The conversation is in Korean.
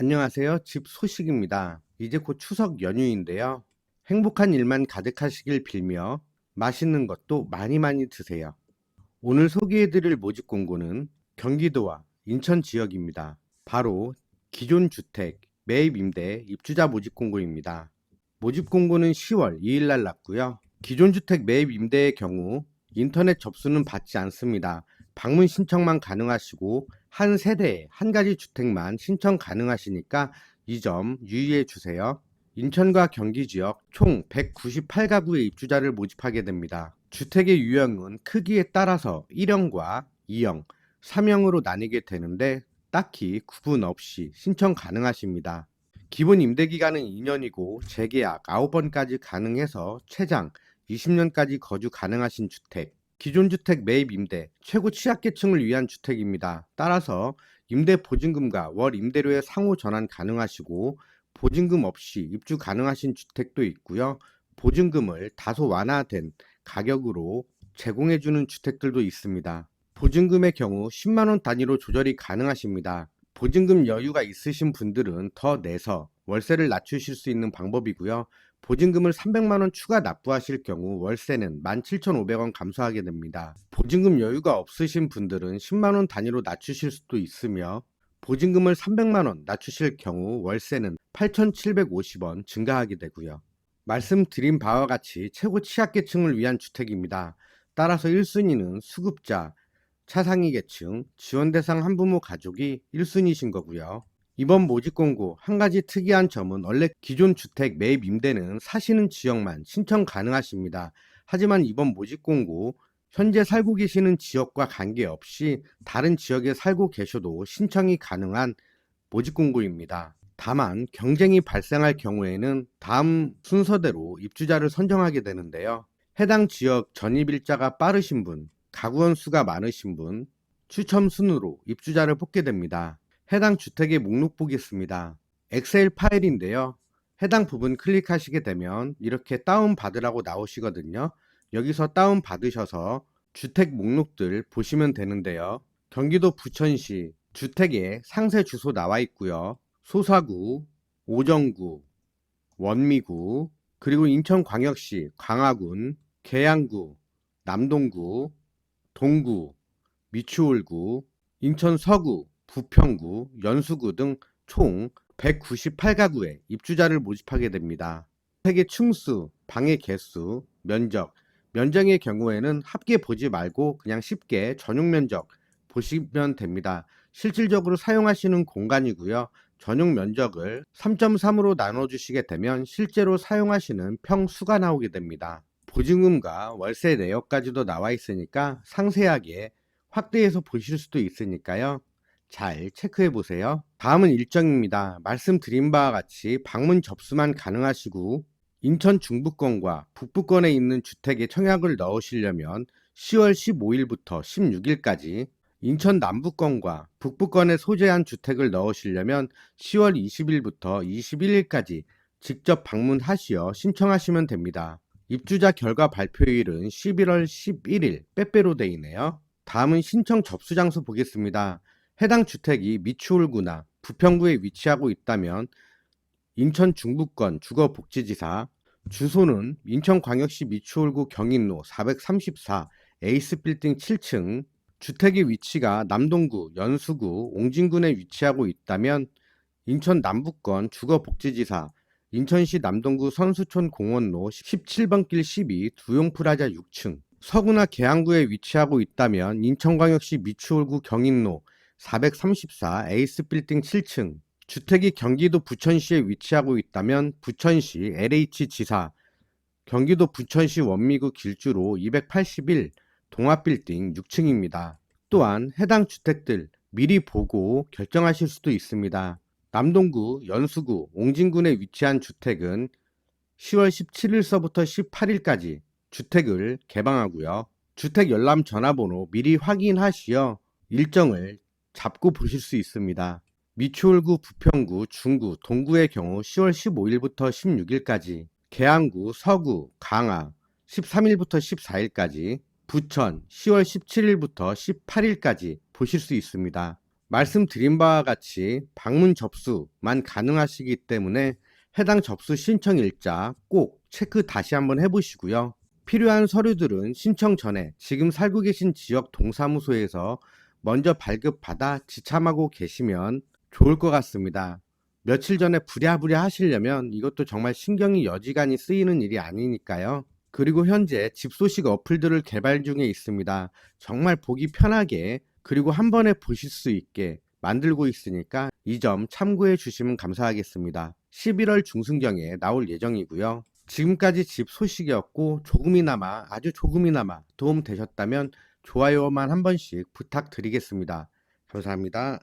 안녕하세요. 집 소식입니다. 이제 곧 추석 연휴인데요. 행복한 일만 가득하시길 빌며 맛있는 것도 많이 많이 드세요. 오늘 소개해드릴 모집 공고는 경기도와 인천 지역입니다. 바로 기존 주택, 매입 임대, 입주자 모집 공고입니다. 모집 공고는 10월 2일 날 났고요. 기존 주택 매입 임대의 경우 인터넷 접수는 받지 않습니다. 방문 신청만 가능하시고 한 세대에 한 가지 주택만 신청 가능하시니까 이 점 유의해 주세요. 인천과 경기 지역 총 198가구의 입주자를 모집하게 됩니다. 주택의 유형은 크기에 따라서 1형과 2형, 3형으로 나뉘게 되는데 딱히 구분 없이 신청 가능하십니다. 기본 임대 기간은 2년이고 재계약 9번까지 가능해서 최장 20년까지 거주 가능하신 주택, 기존 주택 매입 임대, 최고 취약계층을 위한 주택입니다. 따라서 임대 보증금과 월 임대료의 상호 전환 가능하시고 보증금 없이 입주 가능하신 주택도 있고요. 보증금을 다소 완화된 가격으로 제공해주는 주택들도 있습니다. 보증금의 경우 10만원 단위로 조절이 가능하십니다. 보증금 여유가 있으신 분들은 더 내서 월세를 낮추실 수 있는 방법이고요. 보증금을 300만 원 추가 납부하실 경우 월세는 17,500원 감소하게 됩니다. 보증금 여유가 없으신 분들은 10만 원 단위로 낮추실 수도 있으며 보증금을 300만 원 낮추실 경우 월세는 8,750원 증가하게 되고요. 말씀드린 바와 같이 최고 취약계층을 위한 주택입니다. 따라서 1순위는 수급자, 차상위 계층, 지원 대상 한부모 가족이 1순위신 거고요. 이번 모집 공고 한 가지 특이한 점은 원래 기존 주택 매입 임대는 사시는 지역만 신청 가능하십니다. 하지만 이번 모집 공고 현재 살고 계시는 지역과 관계없이 다른 지역에 살고 계셔도 신청이 가능한 모집 공고입니다. 다만 경쟁이 발생할 경우에는 다음 순서대로 입주자를 선정하게 되는데요. 해당 지역 전입 일자가 빠르신 분, 가구원 수가 많으신 분, 추첨 순으로 입주자를 뽑게 됩니다. 해당 주택의 목록 보겠습니다. 엑셀 파일인데요. 해당 부분 클릭하시게 되면 이렇게 다운 받으라고 나오시거든요. 여기서 다운 받으셔서 주택 목록들 보시면 되는데요. 경기도 부천시 주택의 상세 주소 나와 있고요. 소사구, 오정구, 원미구, 그리고 인천광역시 광화군, 계양구, 남동구, 동구, 미추홀구, 인천 서구, 부평구, 연수구 등 총 198가구의 입주자를 모집하게 됩니다. 세계 층수, 방의 개수, 면적, 면적의 경우에는 합계 보지 말고 그냥 쉽게 전용 면적 보시면 됩니다. 실질적으로 사용하시는 공간이고요. 전용 면적을 3.3으로 나눠주시게 되면 실제로 사용하시는 평수가 나오게 됩니다. 보증금과 월세 내역까지도 나와 있으니까 상세하게 확대해서 보실 수도 있으니까요. 잘 체크해 보세요. 다음은 일정입니다. 말씀드린 바와 같이 방문 접수만 가능하시고 인천 중부권과 북부권에 있는 주택에 청약을 넣으시려면 10월 15일부터 16일까지 인천 남부권과 북부권에 소재한 주택을 넣으시려면 10월 20일부터 21일까지 직접 방문하시어 신청하시면 됩니다. 입주자 결과 발표일은 11월 11일 빼빼로 데이네요. 다음은 신청 접수 장소 보겠습니다. 해당 주택이 미추홀구나 부평구에 위치하고 있다면 인천 중부권 주거복지지사 주소는 인천광역시 미추홀구 경인로 434 에이스빌딩 7층 주택의 위치가 남동구, 연수구, 옹진군에 위치하고 있다면 인천 남부권 주거복지지사 인천시 남동구 선수촌 공원로 17번 길 12 두용프라자 6층 서구나 계양구에 위치하고 있다면 인천광역시 미추홀구 경인로 434 에이스 빌딩 7층 주택이 경기도 부천시에 위치하고 있다면 부천시 LH 지사 경기도 부천시 원미구 길주로 281 동합빌딩 6층입니다. 또한 해당 주택들 미리 보고 결정하실 수도 있습니다. 남동구, 연수구, 옹진군에 위치한 주택은 10월 17일서부터 18일까지 주택을 개방하고요. 주택 열람 전화번호 미리 확인하시어 일정을 잡고 보실 수 있습니다. 미추홀구, 부평구, 중구, 동구의 경우 10월 15일부터 16일까지, 계양구, 서구, 강화 13일부터 14일까지, 부천 10월 17일부터 18일까지 보실 수 있습니다. 말씀드린 바와 같이 방문 접수만 가능하시기 때문에 해당 접수 신청 일자 꼭 체크 다시 한번 해보시고요. 필요한 서류들은 신청 전에 지금 살고 계신 지역 동사무소에서 먼저 발급받아 지참하고 계시면 좋을 것 같습니다. 며칠 전에 부랴부랴 하시려면 이것도 정말 신경이 여지간히 쓰이는 일이 아니니까요. 그리고 현재 집소식 어플들을 개발 중에 있습니다. 정말 보기 편하게 그리고 한 번에 보실 수 있게 만들고 있으니까 이 점 참고해 주시면 감사하겠습니다. 11월 중순경에 나올 예정이고요. 지금까지 집 소식이었고 조금이나마 아주 조금이나마 도움 되셨다면 좋아요만 한 번씩 부탁드리겠습니다. 감사합니다.